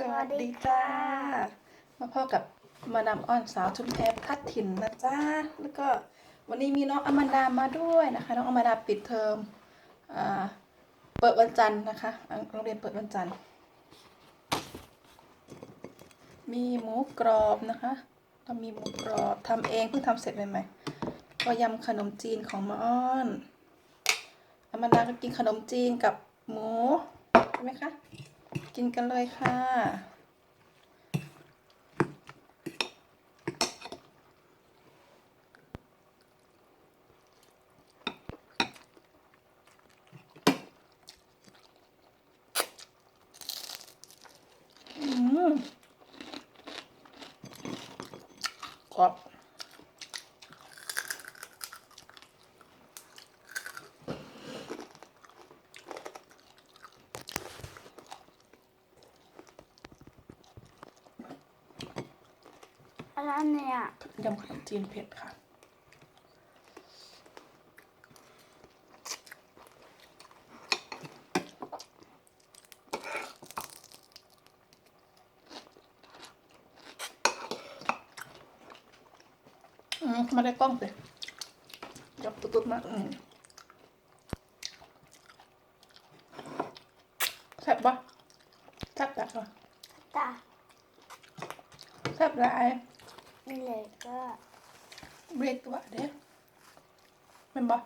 สวัสดีจ้า มาพ่อกับมานำอ้อนสาวชุมแพรพัดถิ่นนะจ้า แล้วก็วันนี้มีน้องอมันดามาด้วยนะคะ น้องอมันดาปิดเทอมอ่าเปิดวันจันทร์นะคะอ่าโรงเรียนเปิดวันจันทร์ มีหมูกรอบนะคะเรามีหมูกรอบทำเองเพิ่งทำเสร็จใหม่ๆก็ยำขนมจีนของมาอ้อนอมันดาก็กินขนมจีนกับหมูใช่ไหมคะ กินกันเลยค่ะ อืมกรอบ อะไรเนี่ยยำขนมจีนเผ็ดค่ะ อืมมาได้กล้องสิยับตุ๊ดๆมากอืมแซ่บปะแซ่บแบบปะตาแซ่บหลาย นี่เลยก็เบรกตัวเด้แม่นบ่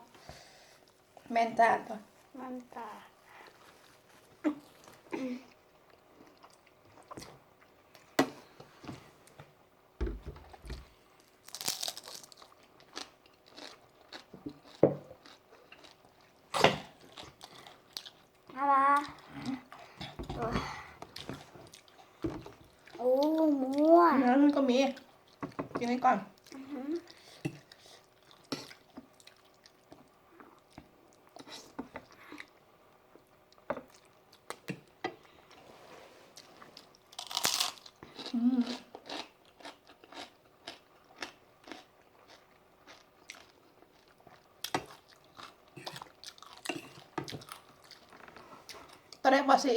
แม่นจ้าตัวมันตาอะไรโอ้มั่วเนื้อมันก็มี กินให้ก่อนอืมตอนแรกว่าสิ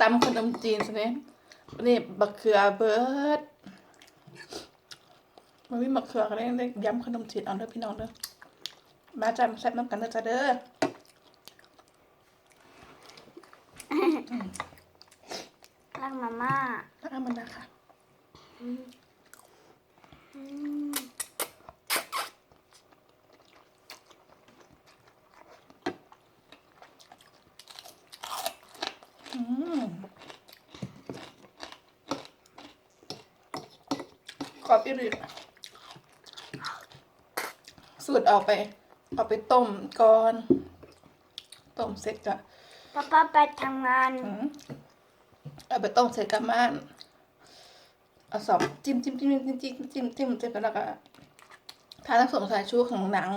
ตำขนมจีนสิเนี่ยนนี้บักเขือเบิร์ด มันมีบักเขือก็ได้ได้ยำขนมจีนเอาเด้อพี่น้องเด้อมาจำแซ่บน้ำกันเด้อจ้าเด้อรักมาม่ารักอามันนะคะอืมอืมอืมกรอบอีหลี สูตรเอาไป เอาไปต้มก่อน ต้มเสร็จก็ป้าป้าไปทำงาน อืมเอาไปต้มเสร็จก็ม่านเอาสอบจิ้มจิ้มจิ้มจิ้มจิ้มจิ้มจิ้มจิ้มแล้วก็ทาทั้งส่วนสายชูของหนัง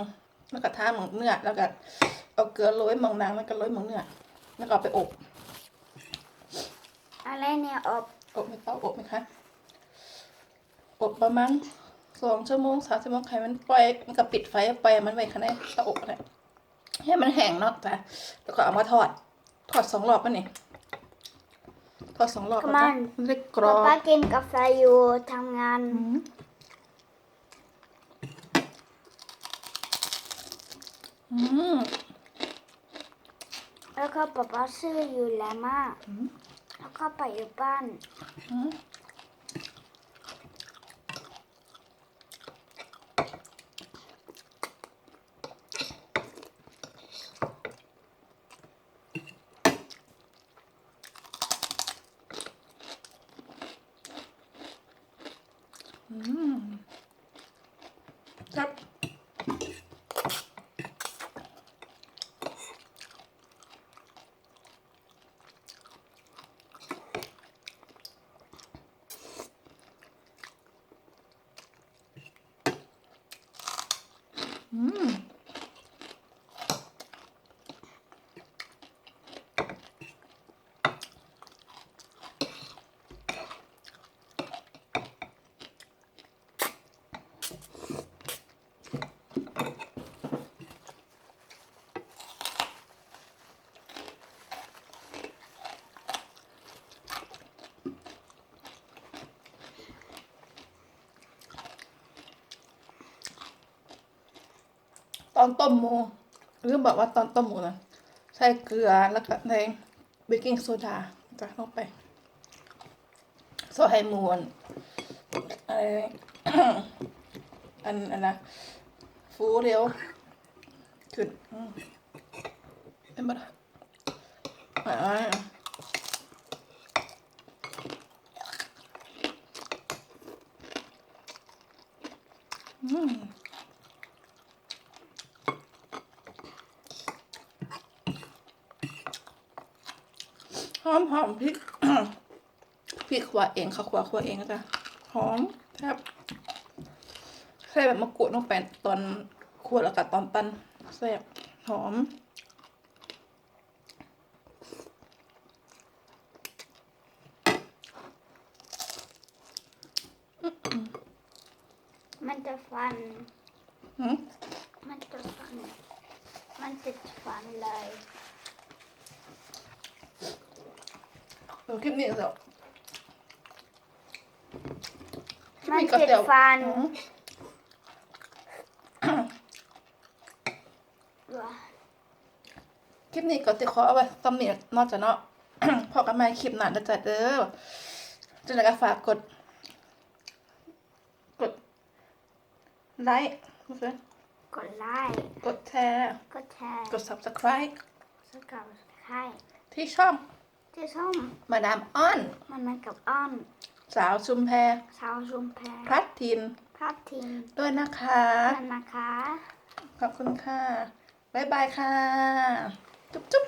แล้วก็ทาหมองเนื้อแล้วก็เอาเกลือโรยหมองหนังแล้วก็โรยหมองเนื้อแล้วก็เอาไปอบอะไรเนี่ยอบ อบไม่เต้าอบไหมคะอบประมาณ สองชั่วโมงสามชั่วโมงใครมันปล่อยมันก็ปิดไฟปล่อยมันไว้ข้างในเตาอบอะไรให้มันแห้งเนาะจ้ะแล้วก็เอามาทอด ทอดสองรอบป่ะนี่ทอดสองรอบแล้วก็มันได้กรป้าอบป้ากินกาแฟอยู่ทำงานอืมอืมแล้วก็ป้าป้าซื้ออยู่แล้วมากอืมแล้วก็ไปอยู่บ้าน Mmm. ตอนต้มหมูหรือบอกว่าตอนต้มหมูนะใส่เกลือแล้วก็ในเบกกิ้งโซดาจะลงไปโซไฮมูนอะไรอันอันนะฟูเร็วขึ้นอืมเป็นบ้าอ่าอืม ห อมหอมพริกพริกขัวเองค่ะขัวขัวเองนะจ้ะหอมแทบใส่แบบมะกรูดลงไปตอนขัวแล้วก็ตอนตันแซ่บหอมมันจะฟันหืมมันจะฟัน มันติดฟันเลย คลิปนี้เดี๋ยวมันติดฟันอืมว้าคลิปนี้ก็จะขอเอาไว้ตำเนียนอกจากเนาะพอกันใหม่คลิปหน้านะจ๊ะเด้อจะได้ก็ฝากกด กด ไลค์โอเคกดไลค์ กดแชร์ กดแชร์ กด subscribe สกับใครที่ช่อง ที่ส้มมาดามอ้อน มันมากับอ้อมสาวชุมแพสาวชุมแพพลัดทินพระทินด้วยนะคะนั่นนะคะ ขอบคุณค่ะ บ๊ายบายค่ะ จุ๊บจุ๊บ